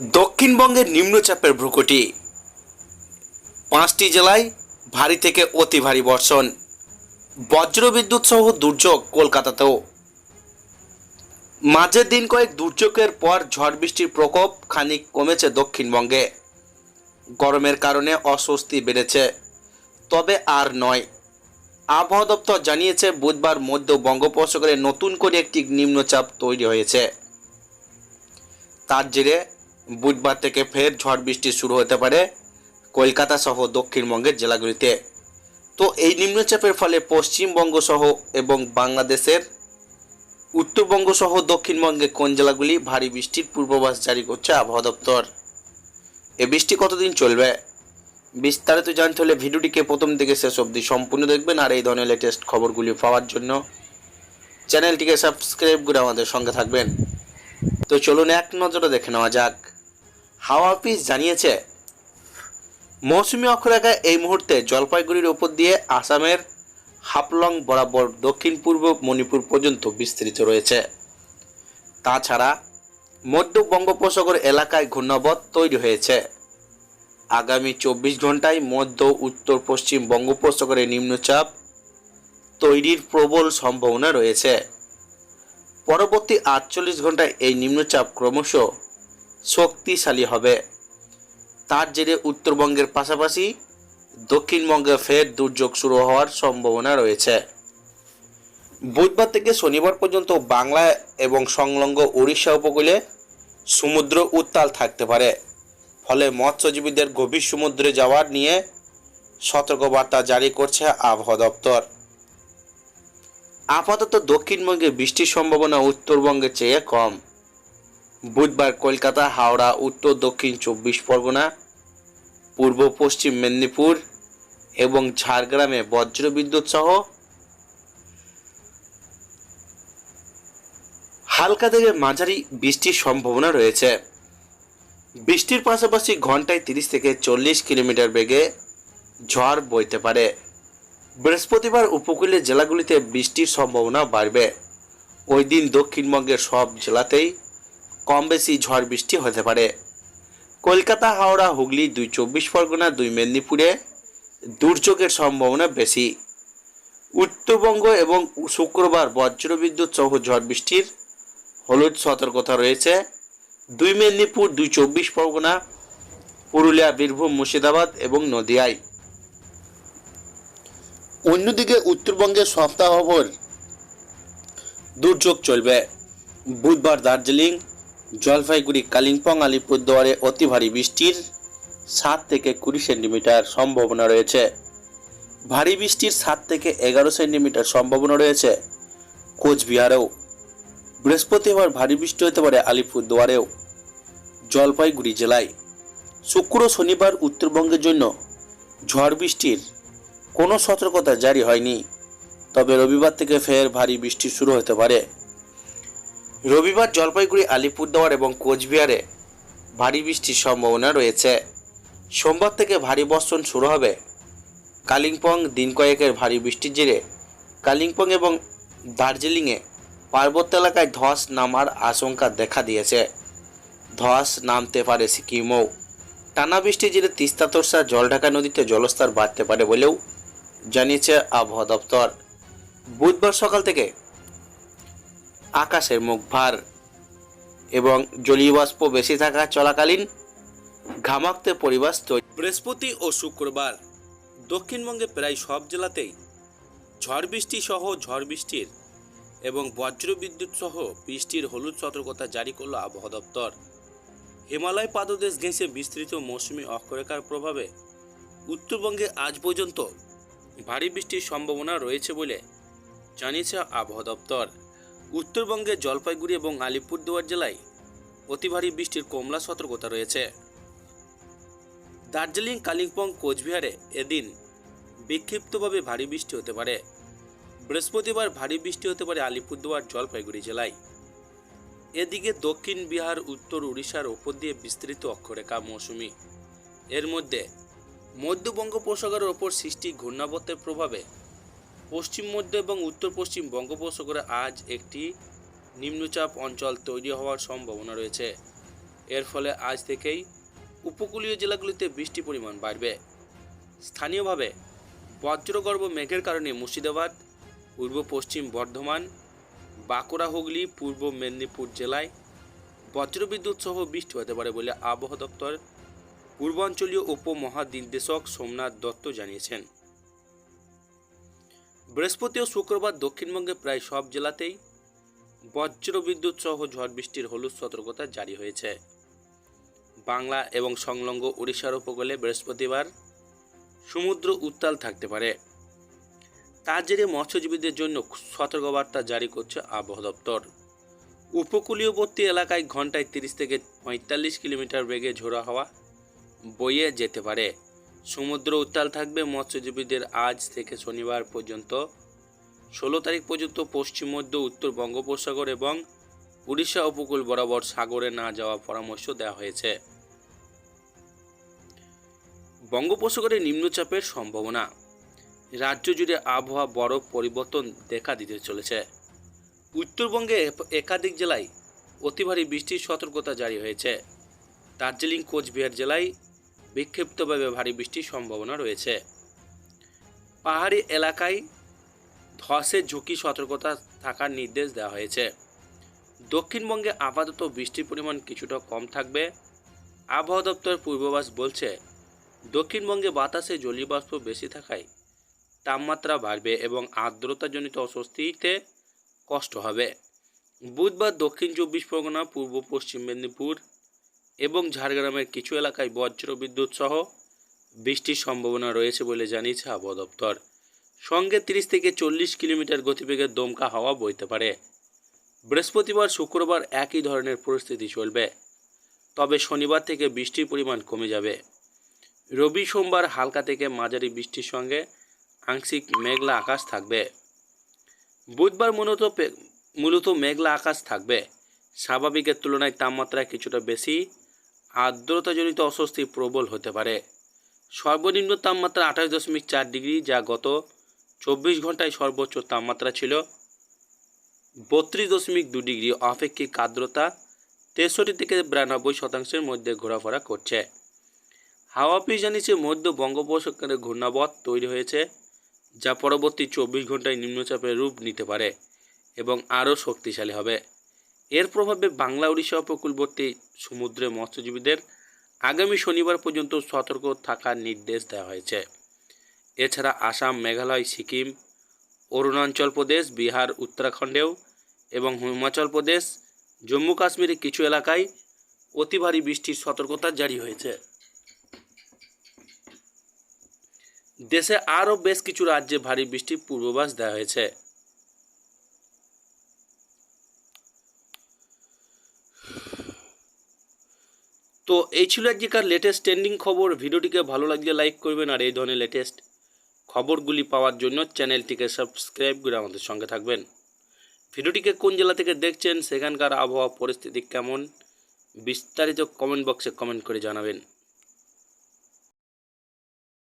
দক্ষিণবঙ্গের নিম্নচাপের ভ্রুকুটি। পাঁচটি জেলায় ভারী থেকে অতি ভারী বর্ষণ। বজ্রবিদ্যুৎ সহ দুর্যোগ কলকাতাতেও। মাঝের দিন কয়েক দুর্যোগের পর ঝড় বৃষ্টির প্রকোপ খানিক কমেছে দক্ষিণবঙ্গে। গরমের কারণে অস্বস্তি বেড়েছে। তবে আর নয়। আবহাওয়া দপ্তর জানিয়েছে, বুধবার মধ্য বঙ্গোপসাগরে নতুন করে একটি নিম্নচাপ তৈরি হয়েছে। তার জেরে বুধবার থেকে ফের ঝড় বৃষ্টি শুরু হতে পারে কলকাতা সহ দক্ষিণবঙ্গের জেলাগুলিতে। তো এই নিম্নচাপের ফলে পশ্চিমবঙ্গ সহ এবং বাংলাদেশের উত্তরবঙ্গ সহ দক্ষিণবঙ্গের কোন জেলাগুলি ভারী বৃষ্টির পূর্বাভাস জারি করছে আবহাওয়া দপ্তর? এ বৃষ্টি কতদিন চলবে? বিস্তারিত জানতে হলে ভিডিওটিকে প্রথম থেকে শেষ অবধি সম্পূর্ণ দেখবেন আর এই ধরনের লেটেস্ট খবরগুলি পাওয়ার জন্য চ্যানেলটিকে সাবস্ক্রাইব করে আমাদের সঙ্গে থাকবেন। তো চলুন এক নজরে দেখে নেওয়া যাক। হাওয়া অফিস জানিয়েছে, মৌসুমী অক্ষরেখা এই মুহূর্তে জলপাইগুড়ির ওপর দিয়ে আসামের হাফলং বরাবর দক্ষিণ পূর্ব মণিপুর পর্যন্ত বিস্তৃত রয়েছে। তাছাড়া মধ্য বঙ্গোপসাগর এলাকায় ঘূর্ণাবত তৈরি হয়েছে। আগামী চব্বিশ ঘন্টায় মধ্য, উত্তর, পশ্চিম বঙ্গোপসাগরে নিম্নচাপ তৈরির প্রবল সম্ভাবনা রয়েছে। পরবর্তী আটচল্লিশ ঘন্টায় এই নিম্নচাপ ক্রমশ শক্তিশালী হবে। তার জেরে উত্তরবঙ্গের পাশাপাশি দক্ষিণবঙ্গে ফের দুর্যোগ শুরু হওয়ার সম্ভাবনা রয়েছে। বুধবার থেকে শনিবার পর্যন্ত বাংলা এবং সংলগ্ন উড়িষ্যা উপকূলে সমুদ্র উত্তাল থাকতে পারে। ফলে মৎস্যজীবীদের গভীর সমুদ্রে যাওয়ার নিয়ে সতর্কবার্তা জারি করছে আবহাওয়া দপ্তর। আপাতত দক্ষিণবঙ্গে বৃষ্টির সম্ভাবনা উত্তরবঙ্গের চেয়ে কম। বুধবার কলকাতা, হাওড়া, উত্তর, দক্ষিণ চব্বিশ পরগনা, পূর্ব, পশ্চিম মেদিনীপুর এবং ঝাড়গ্রামে বজ্রবিদ্যুৎ সহ হালকা থেকে মাঝারি বৃষ্টির সম্ভাবনা রয়েছে। বৃষ্টির পাশাপাশি ঘন্টায় তিরিশ থেকে চল্লিশ কিলোমিটার বেগে ঝড় বইতে পারে। বৃহস্পতিবার উপকূলের জেলাগুলিতে বৃষ্টির সম্ভাবনা বাড়বে। ওই দিন দক্ষিণবঙ্গের সব জেলাতেই কম বেশি ঝড় বৃষ্টি হতে পারে। কলকাতা, হাওড়া, হুগলি দুই চব্বিশ পরগনা, দুই মেদিনীপুরে দুর্যোগের সম্ভাবনা বেশি। উত্তরবঙ্গ এবং শুক্রবার বজ্রবিদ্যুৎ সহ ঝড় বৃষ্টির হলুদ সতর্কতা রয়েছে। দুই মেদিনীপুর, দুই চব্বিশ পরগনা, পুরুলিয়া, বীরভূম, মুর্শিদাবাদ এবং নদিয়ায়। অন্যদিকে উত্তরবঙ্গের সপ্তাহভর দুর্যোগ চলবে। বুধবার দার্জিলিং জলপাইগুড়ি কালিম্পং আলিপুরদুয়ারে অতি ভারী বৃষ্টির সাত থেকে কুড়ি সেন্টিমিটার সম্ভাবনা রয়েছে। ভারী বৃষ্টির সাত থেকে এগারো সেন্টিমিটার সম্ভাবনা রয়েছে কোচবিহারেও। বৃহস্পতিবার ভারী বৃষ্টি হতে পারে আলিপুরদুয়ারেও জলপাইগুড়ি জেলায়। শুক্র শনিবার উত্তরবঙ্গের জন্য ঝড় বৃষ্টির কোনো সতর্কতা জারি হয়নি। তবে রবিবার থেকে ফের ভারী বৃষ্টি শুরু হতে পারে। রবিবার জলপাইগুড়ি, আলিপুরদুয়ার এবং কোচবিহারে ভারী বৃষ্টির সম্ভাবনা রয়েছে। সোমবার থেকে ভারী বর্ষণ শুরু হবে। কালিম্পং দিন কয়েকের ভারী বৃষ্টির জেরে কালিম্পং এবং দার্জিলিংয়ে পার্বত্য এলাকায় ধস নামার আশঙ্কা দেখা দিয়েছে। ধস নামতে পারে সিকিমও। টানা বৃষ্টির জেরে তিস্তা, তোরসা, জলঢাকা নদীতে জলস্তর বাড়তে পারে বলেও জানিয়েছে আবহাওয়া দপ্তর। বুধবার সকাল থেকে আকাশের মুখ ভার এবং জলীয় বাষ্প বেশি থাকা চলাকালীন ঘামাক্তে পরিবেশ তৈরি। বৃহস্পতি ও শুক্রবার দক্ষিণবঙ্গে প্রায় সব জেলাতেই ঝড় বৃষ্টি সহ ঝড় বৃষ্টির এবং বজ্রবিদ্যুৎ সহ বৃষ্টির হলুদ সতর্কতা জারি করল আবহাওয়া দপ্তর। হিমালয় পাদদেশ ঘেঁষে বিস্তৃত মৌসুমি অক্ষরেখার প্রভাবে উত্তরবঙ্গে আজ পর্যন্ত ভারী বৃষ্টির সম্ভাবনা রয়েছে বলে জানিয়েছে আবহাওয়া দপ্তর। উত্তরবঙ্গের জলপাইগুড়ি এবং আলিপুরদুয়ার জেলায় অতি ভারী বৃষ্টির কমলা সতর্কতা রয়েছে। দার্জিলিং, কালিম্পং, কোচবিহারে এদিন বিক্ষিপ্তভাবে ভারী বৃষ্টি হতে পারে। বৃহস্পতিবার ভারী বৃষ্টি হতে পারে আলিপুরদুয়ার, জলপাইগুড়ি জেলায়। এদিকে দক্ষিণ বিহার, উত্তর উড়িষ্যার ওপর দিয়ে বিস্তৃত অক্ষরেখা মৌসুমি। এর মধ্যে মধ্য বঙ্গোপসাগরের ওপর সৃষ্টি ঘূর্ণাবর্তের প্রভাবে পশ্চিম মধ্য এবং উত্তর পশ্চিম বঙ্গোপসাগরে আজ একটি নিম্নচাপ অঞ্চল তৈরি হওয়ার সম্ভাবনা রয়েছে। এর ফলে আজ থেকেই উপকূলীয় জেলাগুলিতে বৃষ্টি পরিমাণ বাড়বে। স্থানীয়ভাবে বজ্রগর্ভ মেঘের কারণে মুর্শিদাবাদ, পূর্ব পশ্চিম বর্ধমান, বাঁকুড়া, হুগলি, পূর্ব মেদিনীপুর জেলায় বজ্রবিদ্যুৎ সহ বৃষ্টি হতে পারে বলে আবহাওয়া দপ্তর পূর্বাঞ্চলীয় উপমহানির্দেশক সোমনাথ দত্ত জানিয়েছেন। বৃহস্পতি ও শুক্রবার দক্ষিণবঙ্গে প্রায় সব জেলাতেই বজ্রবিদ্যুৎ সহ ঝড় বৃষ্টির হলুদ সতর্কতা জারি হয়েছে। বাংলা এবং সংলগ্ন উড়িষ্যার উপকূলে বৃহস্পতিবার সমুদ্র উত্তাল থাকতে পারে। তার জেরে মৎস্যজীবীদের জন্য সতর্কবার্তা জারি করছে আবহাওয়া দপ্তর। উপকূলীয়বর্তী এলাকায় ঘন্টায় তিরিশ থেকে পঁয়তাল্লিশ কিলোমিটার বেগে ঝোড়ো হওয়া বইয়ে যেতে পারে। সমুদ্র উত্তাল থাকবে মৎস্যজীবীদের আজ থেকে শনিবার পর্যন্ত। ষোলো তারিখ পর্যন্ত পশ্চিম, মধ্য, উত্তর বঙ্গোপসাগর এবং উড়িষ্যা উপকূল বরাবর সাগরে না যাওয়ার পরামর্শ দেওয়া হয়েছে। বঙ্গোপসাগরে নিম্নচাপের সম্ভাবনা। রাজ্য জুড়ে আবহাওয়া বড় পরিবর্তন দেখা দিতে চলেছে। উত্তরবঙ্গে একাধিক জেলায় অতি ভারী বৃষ্টির সতর্কতা জারি হয়েছে। দার্জিলিং, কোচবিহার জেলায় বিক্ষিপ্তভাবে ভারী বৃষ্টির সম্ভাবনা রয়েছে। পাহাড়ি এলাকায় ধসের ঝুঁকি, সতর্কতা থাকার নির্দেশ দেওয়া হয়েছে। দক্ষিণবঙ্গে আপাতত বৃষ্টির পরিমাণ কিছুটা কম থাকবে। আবহাওয়া দপ্তর পূর্বাভাস বলছে, দক্ষিণবঙ্গে বাতাসে জলীয় বাষ্প বেশি থাকায় তাপমাত্রা বাড়বে এবং আর্দ্রতাজনিত অস্বস্তিতে কষ্ট হবে। বুধবার দক্ষিণ চব্বিশ পরগনা, পূর্ব পশ্চিম মেদিনীপুর এবং ঝাড়গ্রামের কিছু এলাকায় বজ্র বিদ্যুৎ সহ বৃষ্টির সম্ভাবনা রয়েছে বলে জানিয়েছে আবহাওয়া দপ্তর। সঙ্গে তিরিশ থেকে চল্লিশ কিলোমিটার গতিবেগের দমকা হাওয়া বইতে পারে। বৃহস্পতিবার, শুক্রবার একই ধরনের পরিস্থিতি চলবে। তবে শনিবার থেকে বৃষ্টির পরিমাণ কমে যাবে। রবি সোমবার হালকা থেকে মাঝারি বৃষ্টির সঙ্গে আংশিক মেঘলা আকাশ থাকবে। বুধবার মূলত মূলত মেঘলা আকাশ থাকবে। স্বাভাবিকের তুলনায় তাপমাত্রা কিছুটা বেশি আর্দ্রতাজনিত অস্বস্তি প্রবল হতে পারে। সর্বনিম্ন তাপমাত্রা আঠাশ দশমিক চার ডিগ্রি, যা গত চব্বিশ ঘন্টায় সর্বোচ্চ তাপমাত্রা ছিল বত্রিশ দশমিক দু ডিগ্রি। অপেক্ষিক আর্দ্রতা তেষট্টি থেকে বিরানব্বই শতাংশের মধ্যে ঘোরাফেরা করছে। হাওয়া অফিস জানিয়েছে মধ্য বঙ্গোপসাগরে ঘূর্ণাবত তৈরি হয়েছে, যা পরবর্তী চব্বিশ ঘন্টায় নিম্নচাপের রূপ নিতে পারে এবং আরও শক্তিশালী হবে। এর প্রভাবে বাংলা উড়িষ্যা উপকূলবর্তী সমুদ্রে মৎস্যজীবীদের আগামী শনিবার পর্যন্ত সতর্ক থাকার নির্দেশ দেওয়া হয়েছে। এছাড়া আসাম, মেঘালয়, সিকিম, অরুণাচল প্রদেশ, বিহার, উত্তরাখণ্ডেও এবং হিমাচল প্রদেশ, জম্মু কাশ্মীরের কিছু এলাকায় অতি ভারী বৃষ্টির সতর্কতা জারি হয়েছে। দেশে আরও বেশ কিছু রাজ্যে ভারী বৃষ্টির পূর্বাভাস দেওয়া হয়েছে। এই ছিল আজকের লেটেস্ট ট্রেন্ডিং খবর। ভিডিওটিকে ভালো লাগলে লাইক করবেন আর এই ধরনের লেটেস্ট খবরগুলি পাওয়ার জন্য চ্যানেলটিকে সাবস্ক্রাইব করে আমাদের সঙ্গে থাকবেন। ভিডিওটিকে কোন জেলা থেকে দেখছেন, সেখানকার আবহাওয়া পরিস্থিতি কেমন, বিস্তারিত কমেন্ট বক্সে কমেন্ট করে জানাবেন।